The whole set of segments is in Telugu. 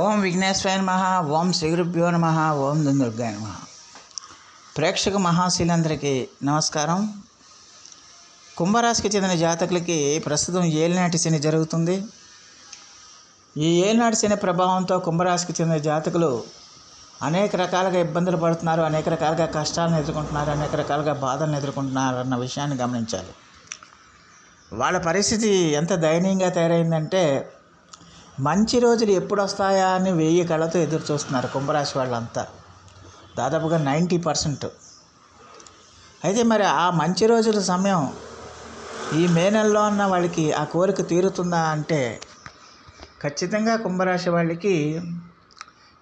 ఓం విఘ్నేశ్వరాయ నమ ఓం శ్రీగురుభ్యో నమ ఓం దుందుర్గాయ నమ. ప్రేక్షక మహాశీలందరికీ నమస్కారం. కుంభరాశికి చెందిన జాతకులకి ప్రస్తుతం ఏలినాటి శని జరుగుతుంది. ఈ ఏలినాటి శని ప్రభావంతో కుంభరాశికి చెందిన జాతకులు అనేక రకాలుగా ఇబ్బందులు పడుతున్నారు అనేక రకాలుగా కష్టాలను ఎదుర్కొంటున్నారు అనేక రకాలుగా బాధలను ఎదుర్కొంటున్నారు అన్న విషయాన్ని గమనించాలి. వాళ్ళ పరిస్థితి ఎంత దయనీయంగా తయారైందంటే మంచి రోజులు ఎప్పుడు వస్తాయా అని వెయ్యి కళ్ళతో ఎదురు చూస్తున్నారు కుంభరాశి వాళ్ళంతా. దాదాపుగా నైంటీ పర్సెంట్. అయితే మరి ఆ మంచి రోజుల సమయం ఈ మే నెలలో ఉన్న వాళ్ళకి ఆ కోరిక తీరుతుందా అంటే ఖచ్చితంగా కుంభరాశి వాళ్ళకి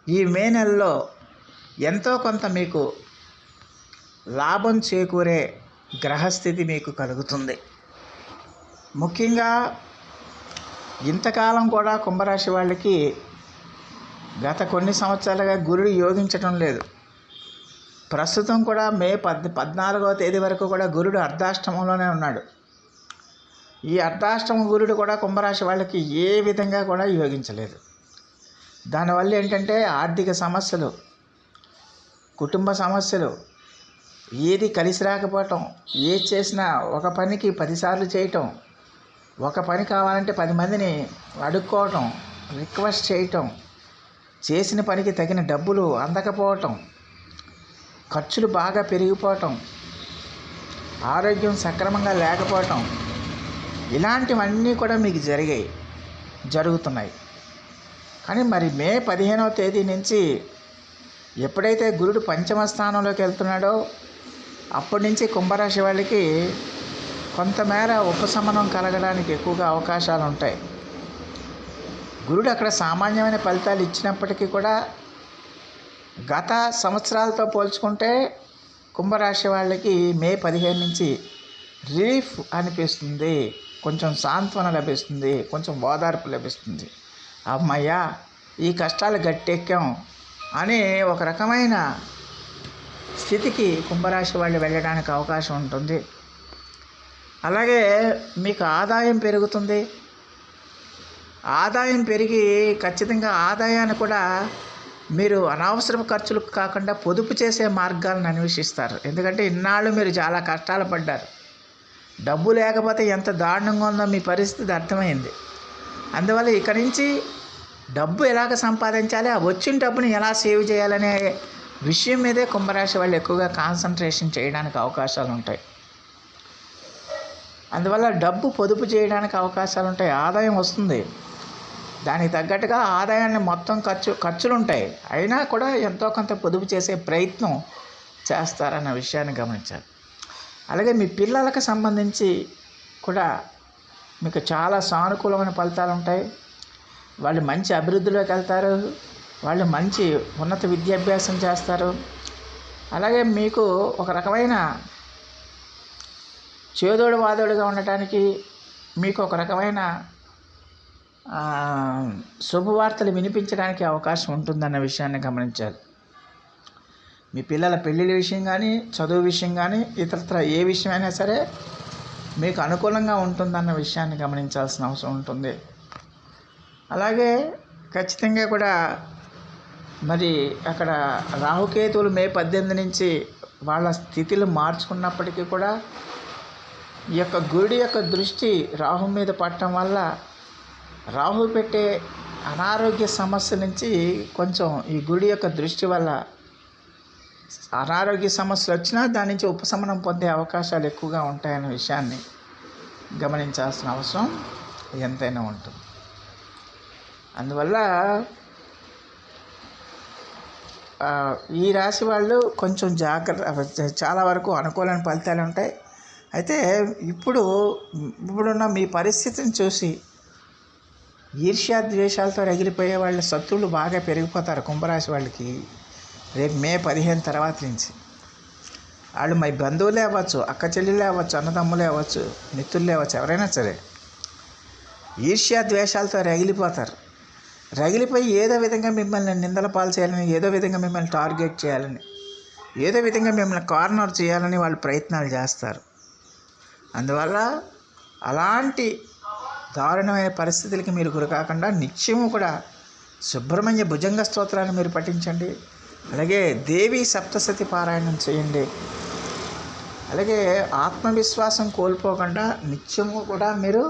ఈ మే నెలలో ఎంతో కొంత మీకు లాభం చేకూరే గ్రహస్థితి మీకు కలుగుతుంది. ముఖ్యంగా ఇంతకాలం కూడా కుంభరాశి వాళ్ళకి గత కొన్ని సంవత్సరాలుగా గురుడు యోగించడం లేదు. ప్రస్తుతం కూడా మే పద్ పద్నాలుగవ తేదీ వరకు కూడా గురుడు అర్ధాష్టమంలోనే ఉన్నాడు. ఈ అర్ధాష్టమ గురుడు కూడా కుంభరాశి వాళ్ళకి ఏ విధంగా కూడా యోగించలేదు. దానివల్ల ఏంటంటే ఆర్థిక సమస్యలు కుటుంబ సమస్యలు ఏది కలిసి రాకపోవటం ఏది చేసినా ఒక పనికి పదిసార్లు చేయటం ఒక పని కావాలంటే పది మందిని అడుక్కోవటం రిక్వెస్ట్ చేయటం చేసిన పనికి తగిన డబ్బులు అందకపోవటం ఖర్చులు బాగా పెరిగిపోవటం ఆరోగ్యం సక్రమంగా లేకపోవటం ఇలాంటివన్నీ కూడా మీకు జరిగాయి జరుగుతున్నాయి. కానీ మరి మే పదిహేనవ తేదీ నుంచి ఎప్పుడైతే గురుడు పంచమ స్థానంలోకి వెళ్తున్నాడో అప్పటి నుంచి కుంభరాశి వాళ్ళకి కొంతమేర ఉపశమనం కలగడానికి ఎక్కువగా అవకాశాలు ఉంటాయి గురుడు అక్కడ సామాన్యమైన ఫలితాలు ఇచ్చినప్పటికీ కూడా గత సంవత్సరాలతో పోల్చుకుంటే కుంభరాశి వాళ్ళకి మే పదిహేను నుంచి రిలీఫ్ అనిపిస్తుంది. కొంచెం సాంత్వన లభిస్తుంది. కొంచెం ఓదార్పు లభిస్తుంది. అమ్మయ్యా ఈ కష్టాలు గట్టెక్కాం అని ఒక రకమైన స్థితికి కుంభరాశి వాళ్ళు వెళ్ళడానికి అవకాశం ఉంటుంది. అలాగే మీకు ఆదాయం పెరుగుతుంది. ఆదాయం పెరిగి ఖచ్చితంగా ఆదాయాన్ని కూడా మీరు అనవసరపు ఖర్చులకు కాకుండా పొదుపు చేసే మార్గాలను అన్వేషిస్తారు. ఎందుకంటే ఇన్నాళ్ళు మీరు చాలా కష్టాలు పడ్డారు. డబ్బు లేకపోతే ఎంత దారుణంగా ఉందో మీ పరిస్థితి అర్థమైంది. అందువల్ల ఇక నుంచి డబ్బు ఎలాగ సంపాదించాలి ఆ వచ్చిన డబ్బుని ఎలా సేవ్ చేయాలనే విషయం మీదే కుంభరాశి వాళ్ళు ఎక్కువగా కాన్సన్ట్రేషన్ చేయడానికి అవకాశాలు ఉంటాయి. అందువల్ల డబ్బు పొదుపు చేయడానికి అవకాశాలు ఉంటాయి ఆదాయం వస్తుంది. దానికి తగ్గట్టుగా ఆదాయాన్ని మొత్తం ఖర్చు ఖర్చులు ఉంటాయి అయినా కూడా ఎంతో కొంత పొదుపు చేసే ప్రయత్నం చేస్తారన్న విషయాన్ని గమనించాలి. అలాగే మీ పిల్లలకు సంబంధించి కూడా మీకు చాలా సానుకూలమైన ఫలితాలు ఉంటాయి వాళ్ళు మంచి అభివృద్ధిలోకి వెళ్తారు. వాళ్ళు మంచి ఉన్నత విద్యాభ్యాసం చేస్తారు. అలాగే మీకు ఒక రకమైన చేదోడు వాదోడుగా ఉండటానికి మీకు ఒక రకమైన శుభవార్తలు వినిపించడానికి అవకాశం ఉంటుందన్న విషయాన్ని గమనించాలి. మీ పిల్లల పెళ్ళిళ్ళ విషయం కానీ చదువు విషయం కానీ ఇతరత్ర ఏ విషయమైనా సరే మీకు అనుకూలంగా ఉంటుందన్న విషయాన్ని గమనించాల్సిన అవసరం ఉంటుంది. అలాగే ఖచ్చితంగా కూడా మరి అక్కడ రాహుకేతువులు మే పద్దెనిమిది నుంచి వాళ్ళ స్థితిలు మార్చుకున్నప్పటికీ కూడా ఈ యొక్క గురుడి యొక్క దృష్టి రాహు మీద పడటం వల్ల రాహు పెట్టే అనారోగ్య సమస్య నుంచి కొంచెం ఈ గుడి యొక్క దృష్టి వల్ల అనారోగ్య సమస్యలు వచ్చినా దాని నుంచి ఉపశమనం పొందే అవకాశాలు ఎక్కువగా ఉంటాయనే విషయాన్ని గమనించాల్సిన అవసరం ఎంతైనా ఉంటుంది. అందువల్ల ఈ రాశి వాళ్ళు కొంచెం జాగ్రత్త చాలా వరకు అనుకూలమైన ఫలితాలు ఉంటాయి. అయితే ఇప్పుడు ఇప్పుడున్న మీ పరిస్థితిని చూసి ఈర్ష్యా ద్వేషాలతో రగిలిపోయే వాళ్ళ శత్రువులు బాగా పెరిగిపోతారు కుంభరాశి వాళ్ళకి రేపు మే పదిహేను తర్వాత నుంచి. వాళ్ళు మా బంధువులే అవ్వచ్చు అక్క చెల్లెలే అవ్వచ్చు అన్నదమ్ములే అవ్వచ్చు మిత్రులే అవ్వచ్చు ఎవరైనా సరే. ఈర్ష్యా ద్వేషాలతో రగిలిపోతారు. రగిలిపోయి ఏదో విధంగా మిమ్మల్ని నిందల పాలు చేయాలని ఏదో విధంగా మిమ్మల్ని టార్గెట్ చేయాలని ఏదో విధంగా మిమ్మల్ని కార్నర్ చేయాలని వాళ్ళు ప్రయత్నాలు చేస్తారు. అందువల్ల అలాంటి దారుణమైన పరిస్థితులకి మీరు గురి కాకుండా నిత్యము కూడా సుబ్రహ్మణ్య భుజంగ స్తోత్రాన్ని మీరు పఠించండి. అలాగే దేవి సప్తసతి పారాయణం చేయండి. అలాగే ఆత్మవిశ్వాసం కోల్పోకుండా నిత్యము కూడా మీరు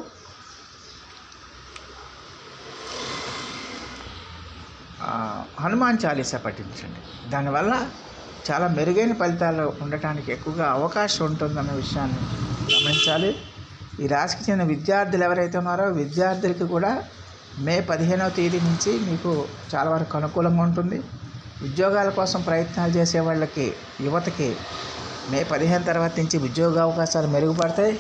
హనుమాన్ చాలీసా పఠించండి. దానివల్ల చాలా మెరుగైన ఫలితాలు ఉండటానికి ఎక్కువగా అవకాశం ఉంటుందన్న విషయాన్ని గమనించాలి. ఈ రాశికి చెందిన విద్యార్థులు ఎవరైతే ఉన్నారో విద్యార్థులకి కూడా మే పదిహేనవ తేదీ నుంచి మీకు చాలా వరకు అనుకూలంగా ఉంటుంది. ఉద్యోగాల కోసం ప్రయత్నాలు చేసే వాళ్ళకి యువతకి మే పదిహేను తర్వాత నుంచి ఉద్యోగ అవకాశాలు మెరుగుపడతాయి.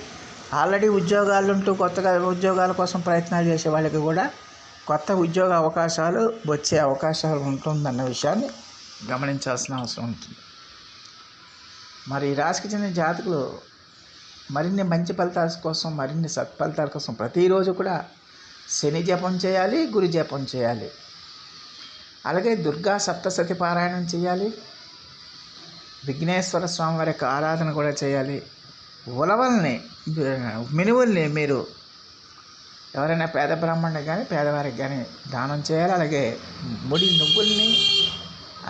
ఆల్రెడీ ఉద్యోగాలు ఉంటూ కొత్తగా ఉద్యోగాల కోసం ప్రయత్నాలు చేసే వాళ్ళకి కూడా కొత్త ఉద్యోగ అవకాశాలు వచ్చే అవకాశాలు ఉంటుందన్న విషయాన్ని గమనించాల్సిన అవసరం ఉంటుంది. మరి ఈ రాశికి చెందిన జాతకులు మరిన్ని మంచి ఫలితాల కోసం మరిన్ని సత్ఫలితాల కోసం ప్రతిరోజు కూడా శని జపం చేయాలి గురు జపం చేయాలి. అలాగే దుర్గా సప్తసతి పారాయణం చేయాలి. విఘ్నేశ్వర స్వామి వారి యొక్క ఆరాధన కూడా చేయాలి. ఉలవల్ని మినువుల్ని మీరు ఎవరైనా పేద బ్రాహ్మణుడికి కానీ పేదవారికి కానీ దానం చేయాలి. అలాగే ముడి నువ్వుల్ని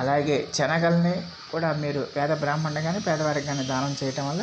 అలాగే శనగల్ని కూడా మీరు పేద బ్రాహ్మణుడు కానీ పేదవారికి కానీ దానం చేయటం వల్ల